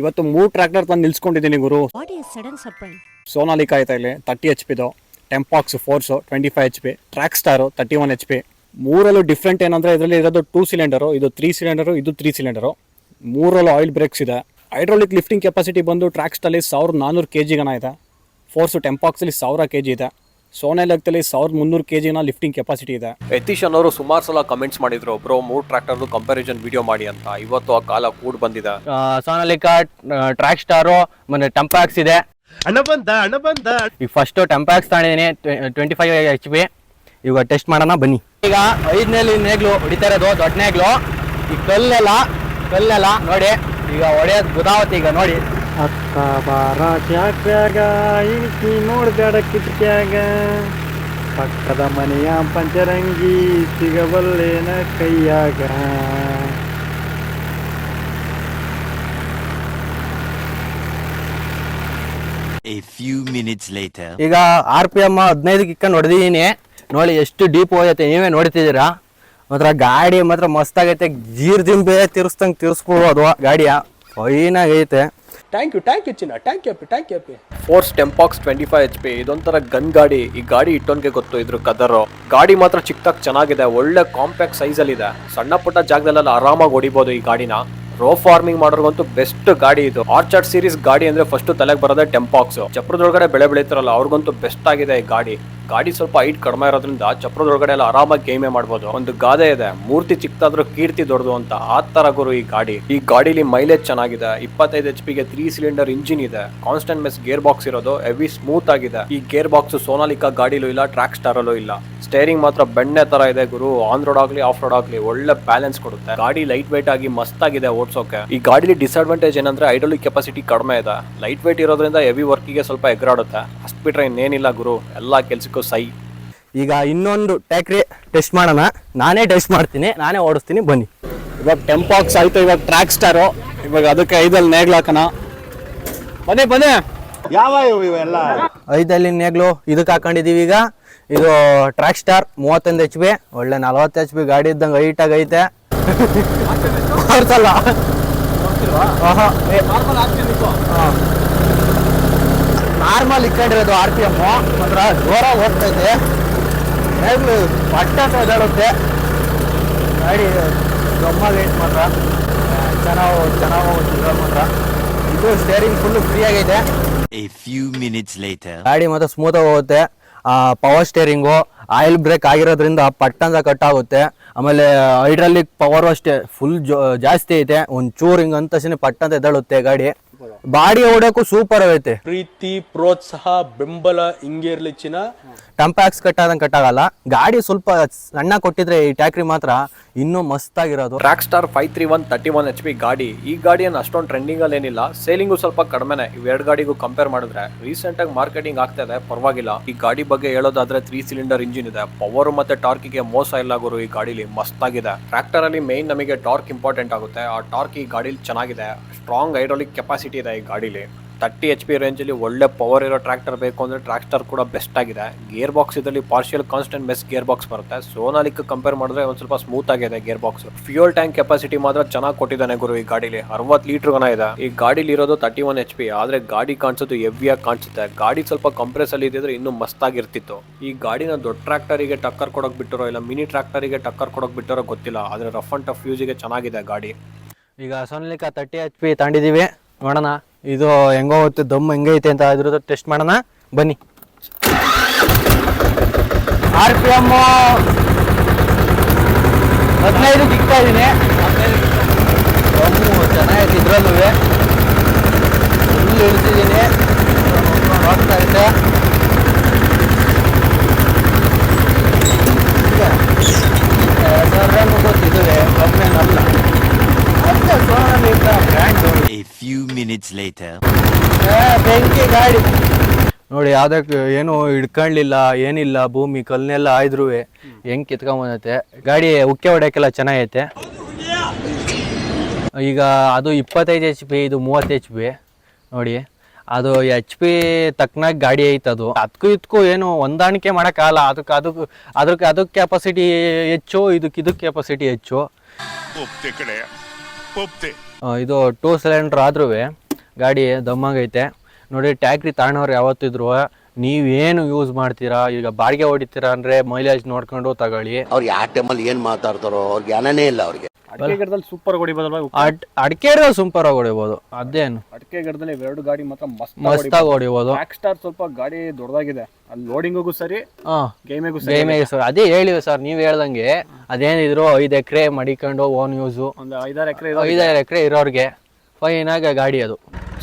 ಇವತ್ತು ಮೂರು ಟ್ರ್ಯಾಕ್ಟರ್ ತಂದು ನಿಲ್ಸ್ಕೊಂಡಿದ್ದೀನಿ ಗುರು? ಸೋನಾಲಿಕಾ ಆಯ್ತಾ ಇಲ್ಲಿ ತರ್ಟಿ ಎಚ್ ಪಿದು ಟೆಂಪಾಕ್ಸ್ Force twenty five H P Trakstar thirty one H P ಮೂರಲ್ಲೂ different ಏನಂದರೆ ಇದರಲ್ಲಿ ಇರೋದು ಟೂ ಸಿಲಿಂಡರು ಇದು ತ್ರೀ ಸಿಲಿಂಡರು ಇದು ತ್ರೀ ಸಿಲಿಂಡರು ಮೂರಲ್ಲೂ ಆಯಿಲ್ ಬ್ರೇಕ್ಸ್ ಇದೆ. ಹೈಡ್ರೋಲಿಕ್ ಲಿಫ್ಟಿಂಗ್ ಕೆಪಾಸಿಟಿ ಬಂದು ಟ್ರ್ಯಾಕ್ಸ್ಟಲ್ಲಿ ಸಾವಿರದ ನಾನ್ನೂರು ಕೆ ಗಣ ಇದೆ. ಫೋರ್ಸು ಟೆಂಪಾಕ್ಸಲ್ಲಿ ಸಾವಿರ ಕೆ ಜಿ ಇದೆ. ಸೋನೆಲೆಕ್ತಲ್ಲಿ ಸಾವಿರದ ಮುನ್ನೂರು ಕೆ ಜಿನ ಲಿಫ್ಟಿಂಗ್ ಕೆಪಾಸಿಟಿ ಇದೆ. ಯತೀಶ್ ಅನ್ನೋರು ಸುಮಾರು ಸಲ ಕಮೆಂಟ್ಸ್ ಮಾಡಿದ್ರು ಬ್ರೋ ಮೂರು ಟ್ರ್ಯಾಕ್ಟರ್ದು ಕಂಪ್ಯಾರಿಸನ್ ವಿಡಿಯೋ ಮಾಡಿ ಅಂತ. ಇವತ್ತು ಆ ಕಾಲ ಕೂಡ್ ಬಂದಿದೆ. ಸೋನಾಲಿಕ ಟ್ರ್ಯಾಕ್ ಸ್ಟಾರು ಮತ್ತೆ ಟೆಂಪಾಕ್ಸ್ ಇದೆ. ಅಣ್ಣ ಬಂದ ಈ ಬಂದ ಈಗ ಫಸ್ಟ್ ಟೆಂಪಾಕ್ಸ್ ತಾಣಿದ್ದೀನಿ ಟ್ವೆಂಟಿ ಫೈವ್ ಎಚ್ ಪಿ ಇವಾಗ ಟೆಸ್ಟ್ ಮಾಡೋಣ ಬನ್ನಿ. ಈಗ ಐದನೇಲಿ ನೇಗ್ಲು ಹೊಡಿತಾ ಇರೋದು ದೊಡ್ಡ ನೇಗ್ಲು. ಈ ಕಲ್ಲೆಲ್ಲ ಕಲ್ಲೆಲ್ಲ ನೋಡಿ ಈಗ ಹೊಡೆಯೋದು ಗುದಾವತಿ ಈಗ ನೋಡಿ. ಅತ್ತ ಬಾರ ಚಾಕ್ಯಾಗ ಇಳಿಸಿ ನೋಡ್ಬೇಡ ಕಿಟಕ್ಯಾಗ. ಪಕ್ಕದ ಮನೆಯ ಪಂಚರಂಗಿ ಸಿಗಬಲ್ಲೇನ ಕೈಯಾಗ. ಈಗ ಆರ್ ಪಿ ಎಂ ಹದಿನೈದಕ್ಕೆ ಇಕ್ಕಂಡು ಹೊಡೆದಿದ್ದೀನಿ. ನೋಡಿ ಎಷ್ಟು ಡೀಪ್ ಹೋಗೈತೆ ನೀವೇ ನೋಡ್ತಿದ್ದೀರಾ? ಮಾತ್ರ ಗಾಡಿ ಮಾತ್ರ ಮಸ್ತಾಗೈತೆ ಜೀರ್ ದಿಂಬೆ ತಿರ್ಸ್ದಂಗೆ ತಿರ್ಸ್ಕೊಬೋದು ಗಾಡಿಯ. ಫೈನಾಗೈತೆ ಥ್ಯಾಂಕ್ ಯು ಥ್ಯಾಂಕ್ ಯು ಚಿನ್ನ ಥ್ಯಾಂಕ್ ಯು ಅಪ್ಪಿ ಥ್ಯಾಂಕ್ ಯು ಅಪ್ಪಿ ಫೋರ್ಸ್ ಟೆಂಪಾಕ್ಸ್ ಟ್ವೆಂಟಿ ಫೈವ್ ಎಚ್ ಪಿ ಇದೊಂಥರ ಗನ್ ಗಾಡಿ. ಈ ಗಾಡಿ ಇಟ್ಟೋನ್ಗೆ ಗೊತ್ತು, ಇದ್ರ ಕದರು ಗಾಡಿ ಮಾತ್ರ ಚಿಕ್ಕದಾಗಿ ಚೆನ್ನಾಗಿದೆ. ಒಳ್ಳೆ ಕಾಂಪ್ಯಾಕ್ಟ್ ಸೈಜ್ ಅಲ್ಲಿ ಇದೆ ಸಣ್ಣ ಪುಟ್ಟ ಜಾಗದಲ್ಲೆಲ್ಲ ಆರಾಮಾಗಿ ಹೊಡಿಬೋದು ಈ ಗಾಡಿನ. ರೋ ಫಾರ್ಮಿಂಗ್ ಮಾಡೋರ್ಗಂತೂ ಬೆಸ್ಟ್ ಗಾಡಿ ಇದು. ಆರ್ಚರ್ಡ್ ಸೀರೀಸ್ ಗಾಡಿ ಅಂದ್ರೆ ಫಸ್ಟ್ ತಲೆಗೆ ಬರೋದೇ ಟೆಂಪಾಕ್ಸ್ ಚಪ್ರದೊಳಗಡೆ ಬೆಳೆ ಬೆಳೀತಾರಲ್ಲ, ಅವ್ರಿಗಂತೂ ಬೆಸ್ಟ್ ಆಗಿದೆ ಈ ಗಾಡಿ. ಗಾಡಿ ಸ್ವಲ್ಪ ಹೈಟ್ ಕಡಿಮೆ ಇರೋದ್ರಿಂದ ಚಪ್ರದೊಳಗಡೆ ಎಲ್ಲ ಆರಾಮಾಗಿ ಗೇಮೆ ಮಾಡ್ಬೋದು. ಒಂದು ಗಾದೆ ಇದೆ. ಮೂರ್ತಿ ಚಿಕ್ಕದಾದ್ರೂ ಕೀರ್ತಿ ದೊಡ್ಡದು ಅಂತ ಆ ತರ ಗುರು ಈ ಗಾಡಿ. ಈ ಗಾಡಿಲಿ ಮೈಲೇಜ್ ಚೆನ್ನಾಗಿದೆ. ಇಪ್ಪತ್ತೈದು ಎಚ್ ಪಿಗೆ ತ್ರೀ ಸಿಲಿಂಡರ್ ಇಂಜಿನ್ ಇದೆ. ಕಾನ್ಸ್ಟೆಂಟ್ ಮೆಸ್ ಗೇರ್ ಬಾಕ್ಸ್ ಇರೋದು. ಹೆವಿ ಸ್ಮೂತ್ ಆಗಿದೆ. ಈ ಗೇರ್ ಬಾಕ್ಸ್ ಸೋನಾಲಿಕಾ ಗಾಡಿಲೂ ಇಲ್ಲ ಟ್ರ್ಯಾಕ್ ಸ್ಟಾರ್ ಅಲ್ಲೂ ಇಲ್ಲ. ಸ್ಟೇರಿಂಗ್ ಮಾತ್ರ ಬೆಣ್ಣೆ ತರ ಇದೆ ಗುರು. ಆನ್ ರೋಡ್ ಆಗ್ಲಿ ಆಫ್ ರೋಡ್ ಆಗ್ಲಿ ಒಳ್ಳೆ ಬ್ಯಾಲೆನ್ಸ್ ಕೊಡುತ್ತೆ. ಗಾಡಿ ಲೈಟ್ ವೈಟ್ ಆಗಿ ಮಸ್ತ್ ಆಗಿದೆ ಓಡಿಸೋಕೆ. ಈ ಗಾಡಿಲಿ ಡಿಸ್ಅಡ್ವಾಂಟೇಜ್ ಏನಂದ್ರೆ ಐಡೋಲಿಕ್ ಕೆಪಾಸಿಟಿ ಕಡಿಮೆ ಇದೆ. ಲೈಟ್ ವೈಟ್ ಇರೋದ್ರಿಂದ ಹೆವಿ ವರ್ಕಿಗೆ ಸ್ವಲ್ಪ ಎಗ್ರಾಡುತ್ತೆ. ಬಿಟ್ರೆ ಇನ್ನೇನಿಲ್ಲ ಗುರು. ಎಲ್ಲ ಕೆಲ್ಸಕ್ಕೂ ಸೈ. ಈಗ ಇನ್ನೊಂದು ಟ್ಯಾಕ್ರಿ ಟೆಸ್ಟ್ ಮಾಡೋಣ. ನಾನೇ ಟೆಸ್ಟ್ ಮಾಡ್ತೀನಿ ನಾನೇ ಓಡಿಸ್ತೀನಿ ಬನ್ನಿ. ಇವಾಗ ಟೆಂಪಾಕ್ಸ್ ಆಯ್ತು ಇವಾಗ ಟ್ರ್ಯಾಕ್ ಸ್ಟಾರು ಇವಾಗ ಅದಕ್ಕೆ ಐದಲ್ಲಿ ನೇಗ್ಲು ಹಾಕೋಣ. ಬನ್ನಿ ಬನ್ನಿ. ಯಾವ ಇವೆಲ್ಲ? ಐದಲ್ಲಿ ನೇಗ್ಲು ಇದಕ್ಕೆ ಹಾಕೊಂಡಿದೀವಿ ಈಗ. ಇದು ಟ್ರ್ಯಾಕ್ ಸ್ಟಾರ್ ಮೂವತ್ತೊಂದು ಎಚ್ ಬಿ ಒಳ್ಳೆ ನಲವತ್ತು ಎಚ್ ಬಿ ಗಾಡಿ ಇದ್ದಂಗೆ ಹೈಟಾಗಿ ಐತೆ. ಹಾಂ. ನಾರ್ಮಲ್ ಇಕ್ಕೊಂಡಿರೋದು ಆರ್ ಪಿ ಎಂ ಮಾತ್ರ ಜೋರಾಗಿ ಹೋಗ್ತೈತೆ ಹೇಗೆ ಪಟ್ಟ ಎದಾಡುತ್ತೆ ಗಾಡಿ ಗಮ್ಮಾಗಿ ವೇಟ್ ಮಾತ್ರ. ಚೆನ್ನಾಗಿ ಚೆನ್ನಾಗಿ ಹೋಗುತ್ತೆ ಮಾತ್ರ. ಇದು ಸ್ಟೇರಿಂಗ್ ಫುಲ್ಲು ಫ್ರೀ ಆಗೈತೆ. A few minutes later. ಗಾಡಿ ಮಾತ್ರ ಸ್ಮೂತ್ ಆಗಿ ಹೋಗುತ್ತೆ. ಪವರ್ ಸ್ಟೇರಿಂಗು ಆಯಿಲ್ ಬ್ರೇಕ್ ಆಗಿರೋದ್ರಿಂದ ಪಟ್ಟಂತ ಕಟ್ ಆಗುತ್ತೆ. ಆಮೇಲೆ ಹೈಡ್ರಾಲಿಕ್ ಪವರ್ ಅಷ್ಟೇ ಫುಲ್ ಜಾಸ್ತಿ ಐತೆ. ಒಂದ್ ಚೂರ್ ಹಿಂಗ್ ಪಟ್ ಪಟ್ಟಂತ ಎದ್ದೇಳುತ್ತೆ ಗಾಡಿ. ಬಾಡಿ ಹೊಡೆಯಕ್ಕೂ ಸೂಪರ್ ಐತೆ ಪ್ರೀತಿ ಪ್ರೋತ್ಸಾಹ ಬೆಂಬಲ ಹಿಂಗೆ ಇರ್ಲಿಚ್ಚಿನ ಟಂಪ್ಯಾಕ್ಸ್ ಕಟ್ಟಾದಂಗೆ ಕಟ್ಟಾಗಲ್ಲ. ಆಗಲ್ಲ ಗಾಡಿ ಸ್ವಲ್ಪ ಸಣ್ಣ ಕೊಟ್ಟಿದ್ರೆ ಈ ಟ್ಯಾಕ್ರಿ ಮಾತ್ರ ಇನ್ನೂ ಮಸ್ತ್ ಆಗಿರೋದು Trakstar five three one thirty one H P ಗಾಡಿ. ಈ ಗಾಡಿಯನ್ನು ಅಷ್ಟೊಂದು ಟ್ರೆಂಡಿಂಗ್ ಅಲ್ಲಿ ಏನಿಲ್ಲ. ಸೇಲಿಂಗು ಸ್ವಲ್ಪ ಕಡಿಮೆನೆ. ಇವೆರಡು ಗಾಡಿಗೂ ಕಂಪೇರ್ ಮಾಡಿದ್ರೆ ರೀಸೆಂಟ್ ಆಗಿ ಮಾರ್ಕೆಟಿಂಗ್ ಆಗ್ತಾ ಇದೆ. ಪರವಾಗಿಲ್ಲ. ಈ ಗಾಡಿ ಬಗ್ಗೆ ಹೇಳೋದಾದ್ರೆ ತ್ರೀ ಸಿಲಿಂಡರ್ ಇಂಜಿನ್ ಇದೆ. ಪವರ್ ಮತ್ತೆ ಟಾರ್ಕಿಗೆ ಮೋಸ ಇಲ್ಲ ಗುರು ಈ ಗಾಡಿಲಿ. ಮಸ್ತ್ ಆಗಿದೆ ಟ್ರ್ಯಾಕ್ಟರ್ ಅಲ್ಲಿ ಮೇನ್ ನಮಗೆ ಟಾರ್ಕ್ ಇಂಪಾರ್ಟೆಂಟ್ ಆಗುತ್ತೆ. ಆ ಟಾರ್ಕ್ ಈ ಗಾಡಿಲಿ ಚೆನ್ನಾಗಿದೆ. ಸ್ಟ್ರಾಂಗ್ ಹೈಡ್ರಾಲಿಕ್ ಕೆಪಾಸಿಟಿ ಇದೆ ಈ ಗಾಡಿಲಿ ತರ್ಟಿ ಎಚ್ ಪಿ ರೇಂಜಲ್ಲಿ ಒಳ್ಳೆ ಪವರ್ ಇರೋ ಟ್ರ್ಯಾಕ್ಟರ್ ಬೇಕು ಅಂದರೆ ಟ್ರ್ಯಾಕ್ಟರ್ ಕೂಡ ಬೆಸ್ಟ್ ಆಗಿದೆ. ಗೇರ್ ಬಾಕ್ಸ್ ಇದರಲ್ಲಿ partial constant mesh gear box ಬರುತ್ತೆ. ಸೋನಾಲಿಕ್ ಕಂಪೇರ್ ಮಾಡಿದ್ರೆ ಒಂದು ಸ್ವಲ್ಪ ಸ್ಮೂತ್ ಆಗಿದೆ gear box fuel tank capacity ಮಾತ್ರ ಚೆನ್ನಾಗಿ ಕೊಟ್ಟಿದ್ದಾನೆ ಗುರು ಈ ಗಾಡೀಲಿ. ಅರವತ್ತು ಲೀಟರ್ ಗನ ಇದೆ. ಈ ಗಾಡೀಲಿ ಇರೋದು ತರ್ಟಿ ಒನ್ ಎಚ್ ಪಿ ಆದರೆ ಗಾಡಿ ಕಾಣಿಸೋದು ಹೆವಿಯಾಗಿ ಕಾಣಿಸುತ್ತೆ. ಗಾಡಿ ಸ್ವಲ್ಪ ಕಂಪ್ರೆಸ್ ಅಲ್ಲಿ ಇದ್ದಿದ್ರೆ ಇನ್ನೂ ಮಸ್ತಾಗಿರ್ತಿತ್ತು ಈ ಗಾಡಿನ ದೊಡ್ಡ ಟ್ರ್ಯಾಕ್ಟರಿಗೆ ಟಕ್ಕರ್ ಕೊಡೋಕೆ ಬಿಟ್ಟಿರೋ ಇಲ್ಲ ಮಿನಿ ಟ್ರ್ಯಾಕ್ಟರಿಗೆ ಟಕ್ಕರ್ ಕೊಡೋಕೆ ಬಿಟ್ಟಿರೋ ಗೊತ್ತಿಲ್ಲ, ಆದರೆ ರಫ್ ಅಂಡ್ ಟಫ್ ಯೂಸಿಗೆ ಚೆನ್ನಾಗಿದೆ ಗಾಡಿ. ಈಗ ಸೋನಾಲಿಕ ತರ್ಟಿ ಎಚ್ ಪಿ ತಗೊಂಡಿದ್ದೀವಿ ನೋಡೋಣ ಇದು ಹೆಂಗೋ ಹೋಗುತ್ತೆ ದಮ್ ಹೆಂಗೈತೆ ಅಂತ ಇದ್ರದ್ದು ಟೆಸ್ಟ್ ಮಾಡೋಣ. ಬನ್ನಿ. ಆರ್ ಪಿ ಎಂ ಹದಿನೈದು ಸಿಗ್ತಾ ಇದ್ದೀನಿ ದಮ್ಮು ಚೆನ್ನಾಗೈತೆ ಇದ್ರಲ್ಲೂ ಫುಲ್ ಇಳಿಸಿದ್ದೀನಿ ಹೋಗ್ತಾ ಇದೆ ಗೊತ್ತಿದೆ ಕಮ್ಮಿನಲ್ಲ ಮತ್ತೆ Sonalika brand A few minutes later. ಬೆಂಕಿ ಗಾಡಿ. ನೋಡಿ ಯಾವ್ದಕ್ಕೆ ಏನು ಹಿಡ್ಕೊಳ್ಳಿಲ್ಲ ಏನಿಲ್ಲ ಭೂಮಿ ಕಲ್ನೆಲ್ಲ ಆಯ್ದ್ರು ಹೆಂಗ್ ಕಿತ್ಕೊಂಡ್ಬಂದೈತೆ ಗಾಡಿ ಉಕ್ಕೆ ಹೊಡ್ಯಕ್ಕೆಲ್ಲ ಚೆನ್ನಾಗೈತೆ. ಈಗ ಅದು ಇಪ್ಪತ್ತೈದು ಎಚ್ ಪಿ ಇದು ಮೂವತ್ತು ಎಚ್ ಪಿ ನೋಡಿ ಅದು ಎಚ್ ಪಿ ತಕ್ಕನಾಗ ಗಾಡಿ ಐತೆ ಅದು. ಅದಕ್ಕೂ ಇದಕ್ಕೂ ಏನು ಹೊಂದಾಣಿಕೆ ಮಾಡೋಕ್ಕಾಗಲ್ಲ. ಅದಕ್ಕೆ ಅದಕ್ಕೆ ಅದಕ್ಕೆ ಅದಕ್ಕೆ ಕೆಪಾಸಿಟಿ ಹೆಚ್ಚು ಇದಕ್ಕೆ ಇದಕ್ಕೆ ಕೆಪಾಸಿಟಿ ಹೆಚ್ಚು. ಒಪ್ತೆ ಕಡೆ ಇದು ಟೂ ಸಿಲಿಂಡರ್ ಆದ್ರೂ ಗಾಡಿ ದಮ್ಮಾಗೈತೆ. ನೋಡಿ ಟ್ಯಾಕ್ರಿ ತಾಣವ್ರು ಯಾವತ್ತಿದ್ರು ನೀವೇನು ಯೂಸ್ ಮಾಡ್ತೀರಾ? ಈಗ ಬಾಡಿಗೆ ಹೊಡಿತೀರಾ ಅಂದ್ರೆ ಮೈಲೇಜ್ ನೋಡ್ಕೊಂಡು ತಗೊಳ್ಳಿ. ಅವ್ರಿಗೆ ಯಾವ ಟೈಮಲ್ಲಿ ಏನ್ ಮಾತಾಡ್ತಾರೋ ಅವ್ರಿಗೆ ಜ್ಞಾನನೇ ಇಲ್ಲ ಅವ್ರಿಗೆ. ಅಡಿಕೆ ಗಿಡದಲ್ಲಿ ಸೂಪರ್ ಹೊಡಿಬೋದಲ್ವಾ ಅಡ್ ಅಡಿಕೆ ಸೂಪರ್ ಆಗಿ ಹೊಡಿಬೋದು. ಅದೇನು? ಅಡಿಕೆ ಗಿಡದಲ್ಲಿ ಇವೆರಡು ಗಾಡಿ ಮಾತ್ರ ಮಸ್ತ್ ಮಸ್ತಾಗಿ ಹೊಡಿಬೋದು. ಟ್ರ್ಯಾಕ್ ಸ್ಟಾರ್ ಸ್ವಲ್ಪ ಗಾಡಿ ದೊಡ್ಡದಾಗಿದೆ. ಅಲ್ಲಿ ಲೋಡಿಂಗಿಗೂ ಸರಿ ಹಾಂ. ಗೇಮಿಗೂ ಸರಿ. ಗೇಮಿಗೆ ಸರ್. ಅದೇ ಹೇಳಿವೆ ಸರ್ ನೀವು ಹೇಳ್ದಂಗೆ. ಅದೇನಿದ್ರು ಐದು ಎಕರೆ ಮಡಿಕೊಂಡು ಓನ್ ಯೂಸು ಒಂದು ಐದಾರು ಎಕರೆ ಐದಾರು ಎಕರೆ ಇರೋರಿಗೆ. ಫೈನಾಗಿ ಗಾಡಿ ಅದು.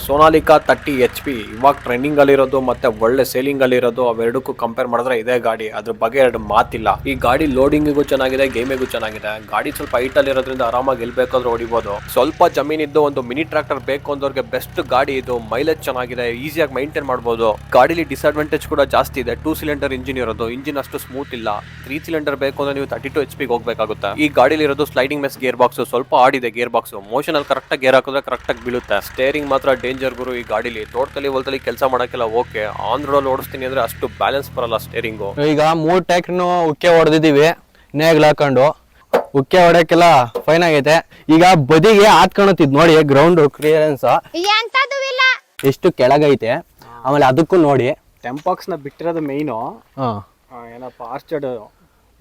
ಸೋನಾಲಿಕಾ ತರ್ಟಿ ಎಚ್ ಪಿ ಇವಾಗ ಟ್ರೆಂಡಿಂಗ್ ಅಲ್ಲಿರೋದು ಮತ್ತೆ ಒಳ್ಳೆ ಸೇಲಿಂಗ್ ಅಲ್ಲಿರೋದು ಅವೆರಡಕ್ಕೂ ಕಂಪೇರ್ ಮಾಡಿದ್ರೆ ಇದೇ ಗಾಡಿ. ಅದ್ರ ಬಗ್ಗೆ ಎರಡು ಮಾತಿಲ್ಲ. ಈ ಗಾಡಿ ಲೋಡಿಂಗಿಗೂ ಚೆನ್ನಾಗಿದೆ ಗೇಮಿಗೂ ಚೆನ್ನಾಗಿದೆ. ಗಾಡಿ ಸ್ವಲ್ಪ ಹೈಟ್ ಅಲ್ಲಿರೋದ್ರಿಂದ ಆರಾಮಾಗಿ ಎಲ್ಲಿ ಬೇಕಾದ್ರೂ ಹೊಡಿಬೋದು. ಸ್ವಲ್ಪ ಜಮೀನಿದ್ದು ಒಂದು ಮಿನಿ ಟ್ರಾಕ್ಟರ್ ಬೇಕು ಅಂದವ್ರಿಗೆ ಬೆಸ್ಟ್ ಗಾಡಿ ಇದು. ಮೈಲೇಜ್ ಚೆನ್ನಾಗಿದೆ ಈಸಿಯಾಗಿ ಮೈಂಟೈನ್ ಮಾಡ್ಬೋದು. ಗಾಡಿಲಿ ಡಿಸ್ಅಡ್ವಾಂಟೇಜ್ ಕೂಡ ಜಾಸ್ತಿ ಇದೆ. ಟೂ ಸಿಲಿಂಡರ್ ಇಂಜಿನ್ ಇರೋದು. ಇಂಜಿನ್ ಅಷ್ಟು ಸ್ಮೂತ್ ಇಲ್ಲ. ತ್ರೀ ಸಿಲಿಂಡರ್ ಬೇಕು ಅಂದ್ರೆ ನೀವು ತರ್ಟಿ ಟು ಎಚ್ ಪಿಗೆ ಹೋಗಬೇಕಾಗುತ್ತೆ. ಈ ಗಾಡಿಲಿ ಇರೋದು ಸ್ಲೈಡಿಂಗ್ ಮೆಸ್ ಗೇರ್ ಬಾಕ್ಸ್ ಸ್ವಲ್ಪ ಆಡಿದೆ ಗೇರ್ ಬಾಕ್ಸ್ ಮೋಷನ್ ಅಲ್ಲಿ ಕರೆಕ್ಟಾಗಿ ಗೇರ್ ಹಾಕಿದ್ರೆ ಕರೆಕ್ಟಾಗಿ ಬೀಳುತ್ತೆ. ಸ್ಟೇರಿಂಗ್ ಮಾತ್ರ ಡೇಂಜರ್ ಗುರು ಈ ಗಾಡಿಲಿ. ತೋಟದಲ್ಲಿ ಹೊಲದಲ್ಲಿ ಕೆಲಸ ಮಾಡಕ್ಕೆಲ್ಲ ಓಕೆ. ಆನ್ ರೋಡ್ ಓಡಿಸ್ತೀನಿ ಅಂದ್ರೆ ಅಷ್ಟು ಬ್ಯಾಲೆನ್ಸ್ ಬರಲ್ಲ ಸ್ಟೇರಿಂಗು ಈಗ ಮೂರ್ ಟ್ಯಾಕ್ರಿನೂ ಉಕ್ಕೆ ಹೊಡೆದಿದ್ದೀವಿ ನೇಗ್ಲ ಹಾಕೊಂಡು. ಉಕ್ಕೆ ಹೊಡೆಯಕ್ಕೆಲ್ಲ ಫೈನ್ ಆಗೈತೆ. ಈಗ ಬದಿಗೆ ಹಾತ್ಕೊಳತಿದ್ ನೋಡಿ ಗ್ರೌಂಡ್ ಕ್ಲಿಯರೆನ್ಸ್ ಎಂತದು ಇಲ್ಲ. ಎಷ್ಟು ಕೆಳಗೈತೆ. ಆಮೇಲೆ ಅದಕ್ಕೂ ನೋಡಿ. ಟೆಂಪಾಕ್ಸ್ನ ಬಿಟ್ಟಿರೋದು ಮೇಯ್ನು ಹಾ. ಏನಪ್ಪ ಆರ್ಚರ್ಡ್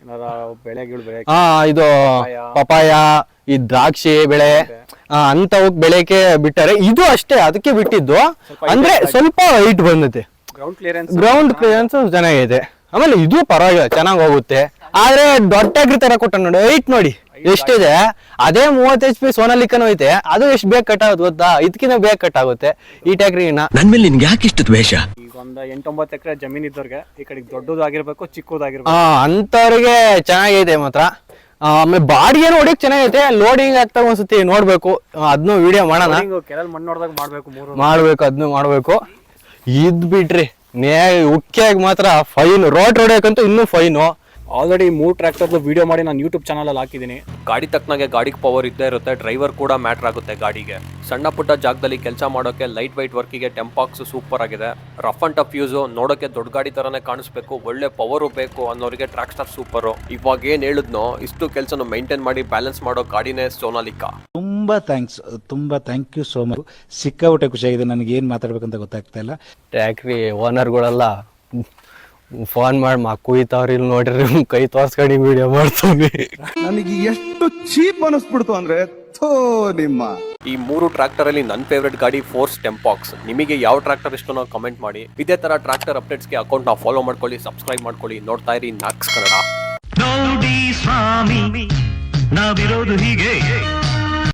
ಏನಾರ ಬೆಳೆಗಳು ಬೆಳೆ ಹಾ ಇದು ಪಪಾಯ ಈ ದ್ರಾಕ್ಷಿ ಬೆಳೆ ಆ, ಅಂತವಕ್ ಬೆಳೆಕೆ ಬಿಟ್ಟಾರೆ. ಇದು ಅಷ್ಟೇ ಅದಕ್ಕೆ ಬಿಟ್ಟಿದ್ದು. ಅಂದ್ರೆ ಸ್ವಲ್ಪ ಹೈಟ್ ಬಂದೈತೆ ಗ್ರೌಂಡ್ ಕ್ಲಿಯರೆನ್ಸ್ ಗ್ರೌಂಡ್ ಕ್ಲಿಯರೆನ್ಸ್ ಚೆನ್ನಾಗೈತೆ. ಆಮೇಲೆ ಇದು ಪರವಾಗಿಲ್ಲ ಚೆನ್ನಾಗಿ ಹೋಗುತ್ತೆ. ಆದ್ರೆ ದೊಡ್ಡ ಟ್ಯಾಕ್ರಿ ತರ ಕೊಟ್ಟ ನೋಡಿ ಹೈಟ್ ನೋಡಿ. ಎಷ್ಟಿದೆ? ಅದೇ ಮೂವತ್ ಎಚ್ ಪಿ ಸೋನಾಲಿಕನ್ ಐತೆ. ಅದು ಎಷ್ಟು ಬೇಗ ಕಟ್ ಆಗುತ್ತೆ ಗೊತ್ತಾ? ಇದಕ್ಕಿಂತ ಬೇಗ ಕಟ್ ಆಗುತ್ತೆ ಈ ಟ್ಯಾಕ್ರಿನ ನನ್ ಮೇಲೆ ನಿನ್ಗೆ ಯಾಕೆ ಇಷ್ಟು ದ್ವೇಷ? ಈಗ ಒಂದು ಎಂಟೊಂಬತ್ತು ಎಕರೆ ಜಮೀನ್ ಇದ್ದವ್ರಿಗೆ ಈ ಕಡೆ ದೊಡ್ಡದಾಗಿರ್ಬೇಕು ಆ ಚಿಕ್ಕದಾಗಿರ್ಬೇಕು ಅಂತವ್ರಿಗೆ ಚೆನ್ನಾಗೈತೆ ಮಾತ್ರ. ಆ, ಆಮೇಲೆ ಬಾಡಿಗೆ ಹೊಡಿಯಕ್ ಚೆನ್ನಾಗೈತೆ. ಲೋಡಿಂಗ್ ಆಗ್ತಾ ಒಂದ್ಸತಿ ನೋಡ್ಬೇಕು. ಅದನ್ನು ವಿಡಿಯೋ ಮಾಡೋಣ. ಕೆರಲ್ ಮಣ್ಣು ನೋಡ್ದಾಗ ಮಾಡ್ಬೇಕು ಮೂರು ಮಾಡ್ಬೇಕು ಅದನ್ನು ಮಾಡ್ಬೇಕು. ಇದ್ ಬಿಟ್ರಿ ನೇ ಉಕ್ಕಿಯಾಗಿ ಮಾತ್ರ ಫೈನ್ ರೋಡ್ ಹೊಡಿಯಕ್ಕಂತೂ ಇನ್ನೂ ಫೈನು ಆಲ್ರೆಡಿ ಮೂರು ಟ್ರ್ಯಾಕ್ಟರ್ದು ವಿಡಿಯೋ ಮಾಡಿ ನಾನು ಯೂಟ್ಯೂಬ್ ಚಾನಲಲ್ಲಿ ಹಾಕಿದ್ದೀನಿ. ಗಾಡಿ ತಕ್ಕನಾಗೆ ಗಾಡಿಗೆ ಪವರ್ ಇದ್ದೇ ಇರುತ್ತೆ ಡ್ರೈವರ್ ಕೂಡ ಮ್ಯಾಟ್ರ್ ಆಗುತ್ತೆ ಗಾಡಿಗೆ. ಸಣ್ಣ ಪುಟ್ಟ ಜಾಗದಲ್ಲಿ ಕೆಲಸ ಮಾಡೋಕೆ ಲೈಟ್ ವೈಟ್ ವರ್ಕಿಗೆ ಟೆಂಪಾಕ್ಸ್ ಸೂಪರ್ ಆಗಿದೆ. ರಫ್ ಅಂಡ್ ಟಫ್ ಯೂಸು ನೋಡೋಕೆ ದೊಡ್ಡ ಗಾಡಿ ಥರನೇ ಕಾಣಿಸ್ಬೇಕು ಒಳ್ಳೆ ಪವರು ಬೇಕು ಅನ್ನೋರಿಗೆ ಟ್ರ್ಯಾಕ್ ಸ್ಟಾರ್ ಸೂಪರು ಇವಾಗ ಏನು ಹೇಳಿದ್ನೋ ಇಷ್ಟು ಕೆಲಸನ ಮೈಂಟೈನ್ ಮಾಡಿ ಬ್ಯಾಲೆನ್ಸ್ ಮಾಡೋ ಗಾಡಿನೇ ಸೋನಾಲಿಕಾ ತುಂಬಾ ಥ್ಯಾಂಕ್ಸ್ ತುಂಬಾ ಥ್ಯಾಂಕ್ ಯು ಸೋ ಮಚ್ ಸಿಕ್ಕಾಪಟ್ಟೆ ಖುಷಿಯಾಗಿದೆ ನನಗೆ ಏನು ಮಾತಾಡ್ಬೇಕಂತ ಗೊತ್ತಾಗ್ತಾ ಇಲ್ಲ. ಟ್ಯಾಕ್ರಿ ಓನರ್ಗಳೆಲ್ಲ ಫೋನ್ ಮಾಡಿ ಮಾ ಕುಯ್ತಾವ್ರಿ ಇಲ್ಲಿ ನೋಡ್ರಿ ಕೈ ತೋರ್ಸ್ಕೊಂಡು ವಿಡಿಯೋ ಮಾಡ್ತೀನಿ. ನನಗೆ ಎಷ್ಟು ಚೀಪ್ ಅನಿಸ್ಬಿಡ್ತು ಅಂದ್ರೆ ಥೋ ನಿಮ್ಮ. ಈ ಮೂರು ಟ್ರಾಕ್ಟರ್ ಅಲ್ಲಿ ನನ್ನ ಫೇವ್ರೆಟ್ ಗಾಡಿ ಫೋರ್ಸ್ ಟೆಂಪಾಕ್ಸ್ ನಿಮಗೆ ಯಾವ ಟ್ರಾಕ್ಟರ್ ಇಷ್ಟನೋ ಕಮೆಂಟ್ ಮಾಡಿ. ಇದೇ ತರ ಟ್ರ್ಯಾಕ್ಟರ್ ಅಪ್ಡೇಟ್ಸ್ಗೆ ಅಕೌಂಟ್ನ ಫಾಲೋ ಮಾಡ್ಕೊಳ್ಳಿ ಸಬ್ಸ್ಕ್ರೈಬ್ ಮಾಡ್ಕೊಳ್ಳಿ. ನೋಡ್ತಾ ಇರಿ ನಾಕ್ಸ್ ಕನ್ನಡ ನೋಡಿ ಸ್ವಾಮಿ ನಾವಿರೋದು ಹೀಗೆ.